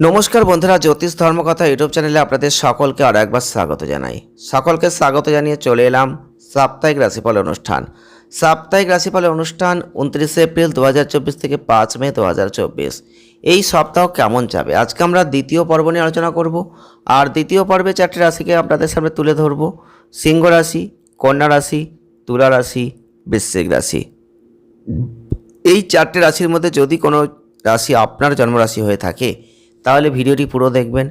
নমস্কার বন্ধুরা, জ্যোতিষ ধর্মকথা ইউটিউব চ্যানেলে আপনাদের সকলকে আরও একবার স্বাগত জানাই। সকলকে স্বাগত জানিয়ে চলে এলাম সাপ্তাহিক রাশিফল অনুষ্ঠান। সাপ্তাহিক রাশিফল অনুষ্ঠান উনত্রিশে এপ্রিল দু হাজার চব্বিশ থেকে পাঁচ মে দু হাজার চব্বিশ। এই সপ্তাহ কেমন যাবে? আজকে আমরা দ্বিতীয় পর্ব নিয়ে আলোচনা করব। আর দ্বিতীয় পর্বে চারটি রাশিকে আপনাদের সামনে তুলে ধরব। সিংহ রাশি, কন্যা রাশি, তুলা রাশি, বৃশ্চিক রাশি। এই চারটে রাশির মধ্যে যদি কোনো রাশি আপনার জন্মরাশি হয়ে থাকে তাহলে ভিডিওটি পুরো দেখবেন।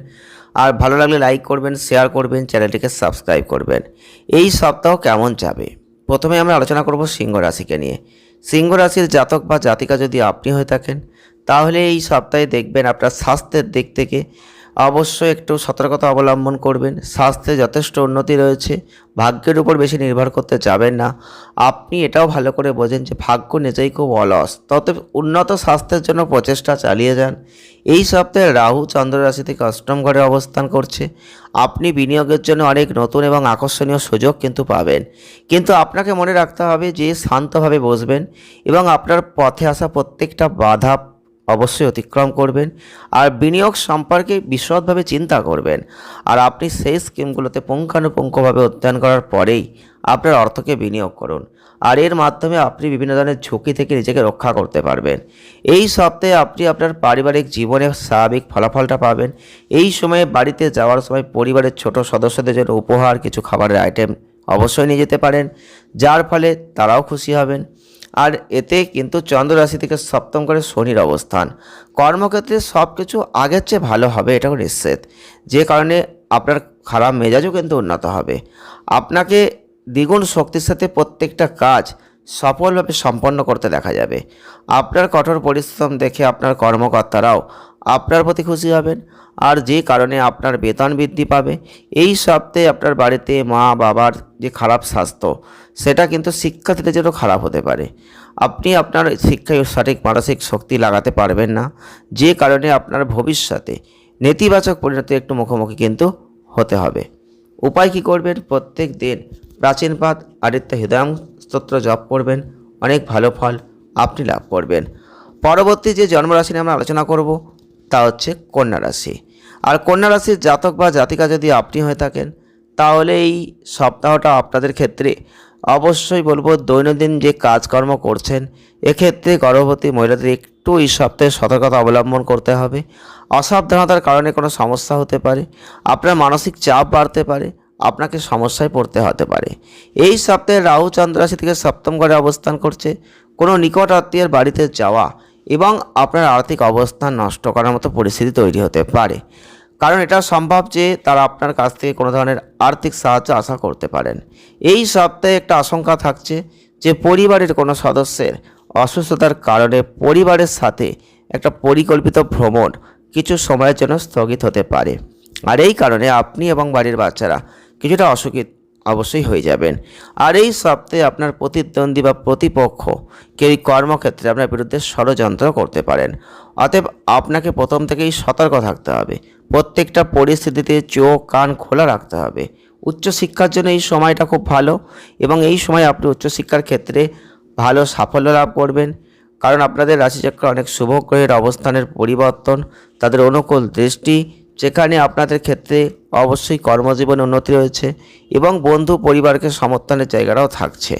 আর ভালো লাগলে লাইক করবেন শেয়ার করবেন, চ্যানেলটিকে সাবস্ক্রাইব করবেন। এই সপ্তাহ কেমন যাবে? প্রথমে আমরা আলোচনা করব সিংহ রাশিকে নিয়ে। সিংহ রাশির জাতক বা জাতিকা যদি আপনি হয়ে থাকেন, তাহলে এই সপ্তাহে দেখবেন আপনার স্বাস্থ্যের দিক থেকে অবশ্যই একটু সতর্কতা অবলম্বন করবেন। স্বাস্থ্যে যথেষ্ট উন্নতি রয়েছে। ভাগ্যের উপর বেশি নির্ভর করতে যাবেন না। আপনি এটাও ভালো করে বোঝেন যে ভাগ্য নিজেই খুব অলস। তত উন্নত স্বাস্থ্যের জন্য প্রচেষ্টা চালিয়ে যান। এই সপ্তাহে রাহু চন্দ্র রাশি থেকে অষ্টম ঘরে অবস্থান করছে। আপনি বিনিয়োগের জন্য অনেক নতুন এবং আকর্ষণীয় সুযোগ কিন্তু পাবেন। কিন্তু আপনাকে মনে রাখতে হবে যে শান্তভাবে বসবেন এবং আপনার পথে আসা প্রত্যেকটা বাধা অবশ্যই অতিক্রম করবেন আর বিনিয়োগ সম্পর্কে বিশদভাবে চিন্তা করবেন। আর আপনি সেই স্কিমগুলোতে পুঙ্খানুপুঙ্খভাবে অধ্যয়ন করার পরেই আপনার অর্থকে বিনিয়োগ করুন। আর এর মাধ্যমে আপনি বিভিন্ন ধরনের ঝুঁকি থেকে নিজেকে রক্ষা করতে পারবেন। এই সপ্তাহে আপনি আপনার পারিবারিক জীবনে স্বাভাবিক ফলাফলটা পাবেন। এই সময়ে বাড়িতে যাওয়ার সময় পরিবারের ছোট সদস্যদের জন্য উপহার, কিছু খাবারের আইটেম অবশ্যই নিয়ে যেতে পারেন। যার ফলে তারাও খুশি হবেন। আর এতে কিন্তু চন্দ্র রাশি থেকে সপ্তম করে শনির অবস্থান। কর্মক্ষেত্রে সব কিছু আগের চেয়ে ভালো হবে, এটাও নিশ্চিত। যে কারণে আপনার খারাপ মেজাজও কিন্তু উন্নত হবে। আপনাকে দ্বিগুণ শক্তির সাথে প্রত্যেকটা কাজ সফলভাবে সম্পন্ন করতে দেখা যাবে। আপনার কঠোর পরিশ্রম দেখে আপনার কর্মকর্তারাও আপনার প্রতি খুশি হবেন। আর যে কারণে আপনার বেতন বৃদ্ধি পাবে, এই সপ্তাহে আপনার বাড়িতে মা বাবার যে খারাপ স্বাস্থ্য, সেটা কিন্তু শিক্ষার্থীদের জন্য খারাপ হতে পারে। আপনি আপনার শিক্ষায় সঠিক মানসিক শক্তি লাগাতে পারবেন না। যে কারণে আপনার ভবিষ্যতে নেতিবাচক পরিণতি একটু মুখোমুখি কিন্তু হতে হবে। উপায় কি করবেন? প্রত্যেক দিন প্রাচীনপাত আদিত্য হৃদয়ং স্তোত্র জপ করবেন, অনেক ভালো ফল আপনি লাভ করবেন। পরবর্তী যে জন্মরাশি নিয়ে আমরা আলোচনা করব, তা হচ্ছে কন্যা রাশি। আর কন্যা রাশির জাতক বা জাতিকা যদি আপনি হয়ে থাকেন, তাহলে এই সপ্তাহটা আপনাদের ক্ষেত্রে অবশ্যই বলব দৈনন্দিন যে কাজকর্ম করছেন, এক্ষেত্রে গর্ভবতী মহিলাদের একটু এই সপ্তাহে সতর্কতা অবলম্বন করতে হবে। অসাবধানতার কারণে কোনো সমস্যা হতে পারে, আপনার মানসিক চাপ বাড়তে পারে আপনাকে সমস্যায় পড়তে হতে পারে। এই সপ্তাহে রাহু চন্দ্র রাশি থেকে সপ্তম ঘরে অবস্থান করছে। কোনো নিকট আত্মীয়ের বাড়িতে যাওয়া এবং আপনার আর্থিক অবস্থান নষ্ট করার মতো পরিস্থিতি তৈরি হতে পারে। কারণ এটা সম্ভব যে তারা আপনার কাছ থেকে কোনো ধরনের আর্থিক সাহায্য আশা করতে পারেন। এই সপ্তাহে একটা আশঙ্কা থাকছে যে পরিবারের কোনো সদস্যের অসুস্থতার কারণে পরিবারের সাথে একটা পরিকল্পিত ভ্রমণ কিছু সময়ের জন্য স্থগিত হতে পারে। আর এই কারণে আপনি এবং বাড়ির বাচ্চারা কিছুটা অসুখী অবশ্যই হয়ে যাবেন। আর এই সপ্তাহে আপনার প্রতিদ্বন্দ্বী বা প্রতিপক্ষ কেউ এই কর্মক্ষেত্রে আপনার বিরুদ্ধে ষড়যন্ত্র করতে পারেন। অতএব আপনাকে প্রথম থেকেই সতর্ক থাকতে হবে। প্রত্যেকটা পরিস্থিতিতে চোখ, কান খোলা রাখতে হবে। উচ্চশিক্ষার জন্য এই সময়টা খুব ভালো এবং এই সময় আপনি উচ্চশিক্ষার ক্ষেত্রে ভালো সাফল্য লাভ করবেন। কারণ আপনাদের রাশিচক্রে অনেক শুভ গ্রহের অবস্থানের পরিবর্তন, তাদের অনুকূল দৃষ্টি যেখানে আপনাদের ক্ষেত্রে অবশ্যই কর্মজীবনে উন্নতি রয়েছে এবং বন্ধু পরিবারকে সমর্থনের জায়গাটাও থাকছে।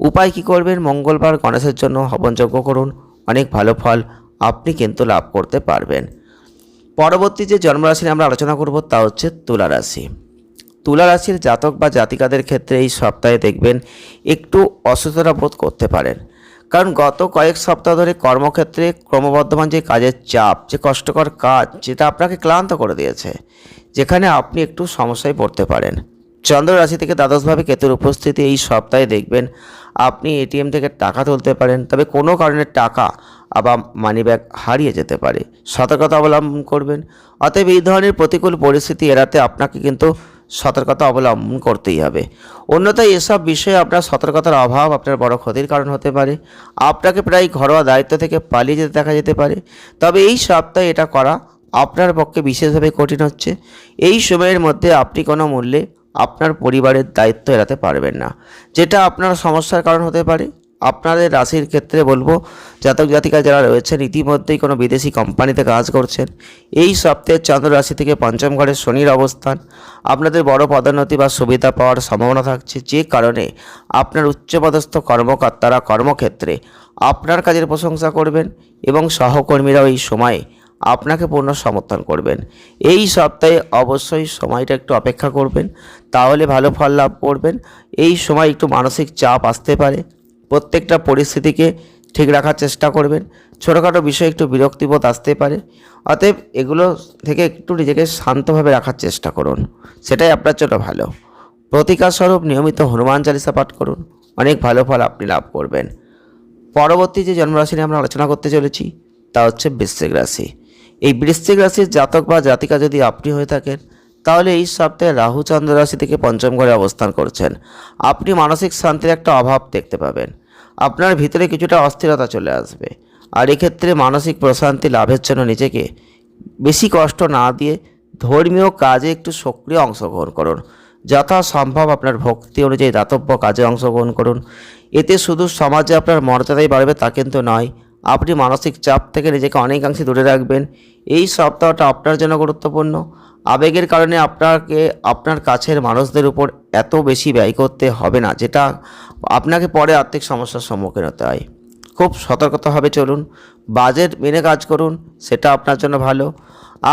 উপায় কি করবেন? মঙ্গলবার গণেশের জন্য হবনযজ্ঞ করুন। অনেক ভালো ফল আপনি কিন্তু লাভ করতে পারবেন। পরবর্তী যে জন্মরাশি নিয়ে আমরা আলোচনা করব তা হচ্ছে তুলা রাশি তুলা রাশির জাতক বা জাতিকাদের ক্ষেত্রে এই সপ্তাহে দেখবেন একটু অসুস্থতা বোধ করতে পারেন। কারণ গত কয়েক সপ্তাহ ধরে কর্মক্ষেত্রে ক্রমবর্ধমান যে কাজের চাপ, যে কষ্টকর কাজ, যেটা আপনাকে ক্লান্ত করে দিয়েছে, যেখানে আপনি একটু সমস্যায় পড়তে পারেন। চন্দ্র রাশি থেকে দ্বাদশভাবে কেতুর উপস্থিতি এই সপ্তাহে দেখবেন, আপনি এটিএম থেকে টাকা তুলতে পারেন, তবে কোনো কারণে টাকা আবার মানিব্যাগ হারিয়ে যেতে পারে। সতর্কতা অবলম্বন করবেন। অতএব এই ধরনের প্রতিকূল পরিস্থিতি এড়াতে আপনাকে কিন্তু সতর্কতা অবলম্বন করতেই হবে। অন্যথায় এসব বিষয়ে আপনার সতর্কতার অভাব আপনার বড় ক্ষতির কারণ হতে পারে। আপনাকে প্রায় ঘরোয়া দায়িত্ব থেকে পালিয়ে যেতে দেখা যেতে পারে। তবে এই সপ্তাহে এটা করা আপনার পক্ষে বিশেষভাবে কঠিন হচ্ছে। এই সময়ের মধ্যে আপনি কোনো মূল্যে আপনার পরিবারের দায়িত্ব এড়াতে পারবেন না, যেটা আপনার সমস্যার কারণ হতে পারে। আপনাদের রাশির ক্ষেত্রে বলব, জাতক জাতিকা যারা রয়েছেন, ইতিমধ্যেই কোনো বিদেশি কোম্পানিতে কাজ করছেন। এই সপ্তাহে চন্দ্র রাশি থেকে পঞ্চম ঘরে শনির অবস্থান। আপনাদের বড় পদোন্নতি বা সুবিধা পাওয়ার সম্ভাবনা থাকছে, যে কারণে আপনার উচ্চপদস্থ কর্মকর্তারা কর্মক্ষেত্রে আপনার কাজের প্রশংসা করবেন এবং সহকর্মীরাও এই সময়ে আপনাকে পূর্ণ সমর্থন করবেন। এই সপ্তাহে অবশ্যই সময়টা একটু অপেক্ষা করবেন, তাহলে ভালো ফল লাভ করবেন। এই সময় একটু মানসিক চাপ আসতে পারে। প্রত্যেকটা পরিস্থিতিকে ঠিক রাখার চেষ্টা করবেন। ছোটোখাটো বিষয়ে একটু বিরক্তিবোধ আসতে পারে। অতএব এগুলো থেকে একটু নিজেকে শান্তভাবে রাখার চেষ্টা করুন। সেটাই আপনার জন্য ভালো। প্রতিকার স্বরূপ নিয়মিত হনুমান চালিসা পাঠ করুন। অনেক ভালো ফল আপনি লাভ করবেন। পরবর্তী যে জন্মরাশি নিয়ে আমরা আলোচনা করতে চলেছি, তা হচ্ছে বৃশ্চিক রাশি। এই বৃশ্চিক রাশির জাতক বা জাতিকা যদি আপনি হয়ে থাকেন তাহলে এই সপ্তাহে রাহু চন্দ্র রাশি থেকে পঞ্চম ঘরে অবস্থান করছেন। আপনি মানসিক শান্তির একটা অভাব দেখতে পাবেন। আপনার ভিতরে কিছুটা অস্থিরতা চলে আসবে। আর এক্ষেত্রে মানসিক প্রশান্তি লাভের জন্য নিজেকে বেশি কষ্ট না দিয়ে ধর্মীয় কাজে একটু সক্রিয় অংশগ্রহণ করুন। যথাসম্ভব আপনার ভক্তি অনুযায়ী দাতব্য কাজে অংশগ্রহণ করুন। এতে শুধু সমাজে আপনার মর্যাদাই বাড়বে তা কিন্তু নয়, আপনি মানসিক চাপ থেকে নিজেকে অনেকাংশে দূরে রাখবেন। এই সপ্তাহটা আপনার জন্য গুরুত্বপূর্ণ। আবেগের কারণে আপনাকে, আপনার কাছের মানুষদের উপর এত বেশি ব্যয় করতে হবে না, যেটা আপনাকে পরে আর্থিক সমস্যার সম্মুখীন হতে হয়। খুব সতর্কতাভাবে চলুন, বাজেট মেনে কাজ করুন, সেটা আপনার জন্য ভালো।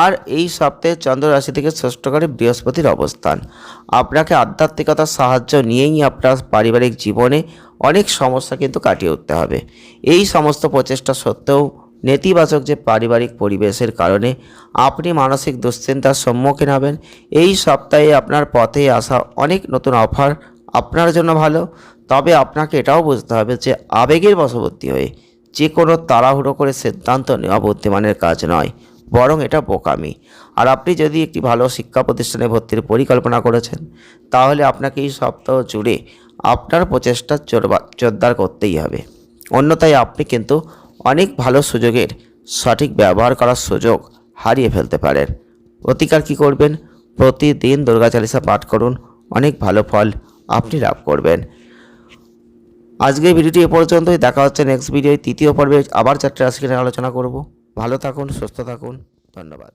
আর এই সপ্তাহে চন্দ্র রাশি থেকে ষষ্ঠ ঘরে বৃহস্পতির অবস্থান। আপনাকে আধ্যাত্মিকতার সাহায্য নিয়েই আপনার পারিবারিক জীবনে অনেক সমস্যা কিন্তু কাটিয়ে উঠতে হবে। এই সমস্ত প্রচেষ্টা সত্ত্বেও নেতিবাচক যে পারিবারিক পরিবেশের কারণে আপনি মানসিক দুশ্চিন্তার সম্মুখীন হবেন, এই সপ্তাহে আপনার পথে আসা অনেক নতুন অফার আপনার জন্য ভালো। তবে আপনাকে এটাও বুঝতে হবে যে আবেগের বশবর্তী হয়ে যে কোনো তাড়াহুড়ো করে সিদ্ধান্ত নেওয়া বুদ্ধিমানের কাজ নয়, বরং এটা বোকামি। আর আপনি যদি একটি ভালো শিক্ষা প্রতিষ্ঠানে ভর্তির পরিকল্পনা করেছেন, তাহলে আপনাকে এই সপ্তাহ জুড়ে আপনার প্রচেষ্টা জোরদার করতেই হবে। অন্যথায় আপনি কিন্তু অনেক ভালো সুযোগের সঠিক ব্যবহার করার সুযোগ হারিয়ে ফেলতে পারেন। প্রতিকার কী করবেন? প্রতিদিন দুর্গা চালিসা পাঠ করুন, অনেক ভালো ফল আপনি লাভ করবেন। আজকের ভিডিওটি এ পর্যন্তই, দেখা হচ্ছে নেক্সট ভিডিওয় তৃতীয় পর্বে আবার চারটে রাশিকে আলোচনা করব। ভালো থাকুন, সুস্থ থাকুন, ধন্যবাদ।